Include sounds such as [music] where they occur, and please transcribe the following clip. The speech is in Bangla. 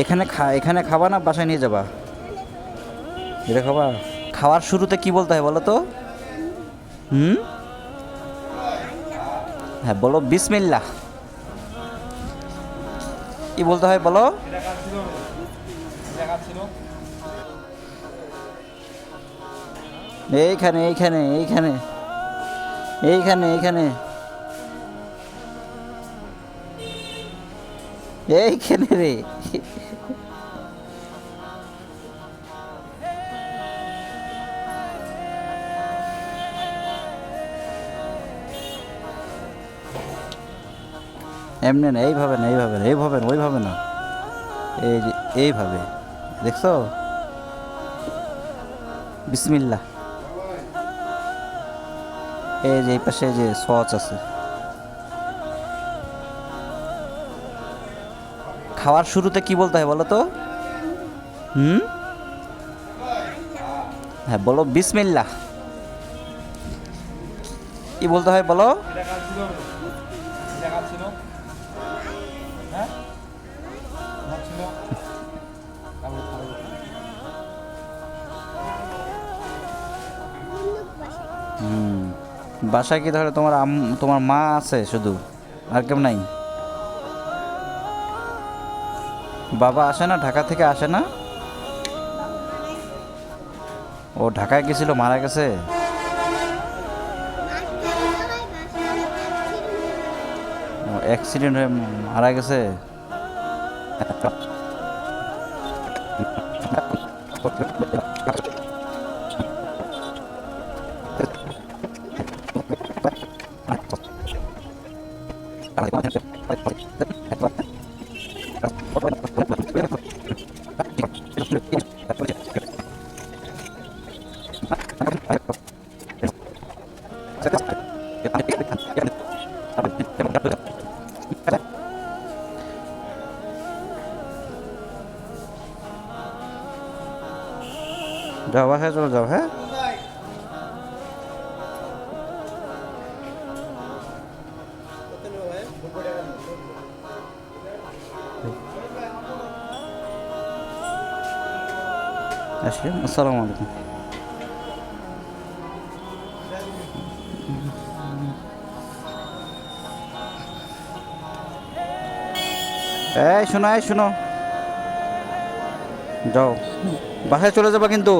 এখানে খা, এখানে খাবা না বাসায় নিয়ে যাবা? এটা খাবা? খাওয়ার শুরুতে কি বলতে হয় বলো তো? হুম? হ্যাঁ বলো বিসমিল্লা কি বলতে হয় বলো? এইখানে এইখানে এইখানে। এইখানে এইখানে। এইখানে রে। এমনি না, এইভাবে না এইভাবে না এইভাবে না, ওইভাবে না। এই যে, এইভাবে। দেখছ? বিসমিল্লা এই যে, এই পাশে যে, সচ আছে। খাওয়ার শুরুতে কি বলতে হয় বলো তো? হুম? হ্যাঁ বলো বিসমিল্লা কি বলতে হয় বলো? হুম, বাসায় কি তাহলে তোমার আম তোমার মা আছে শুধু? আর কেউ নাই? বাবা আসে না, ঢাকা থেকে আসে না? ও ঢাকায় গেছিল, মারা গেছে? অ্যাক্সিডেন্ট হয়ে মারা গেছে? [laughs] যাও বাসায় চলে যাও হ্যাঁ আসলেন আসসালামু আলাইকুম। এই শোনো এই শোনো। যাও। বাসায় চলে যাবা কিন্তু।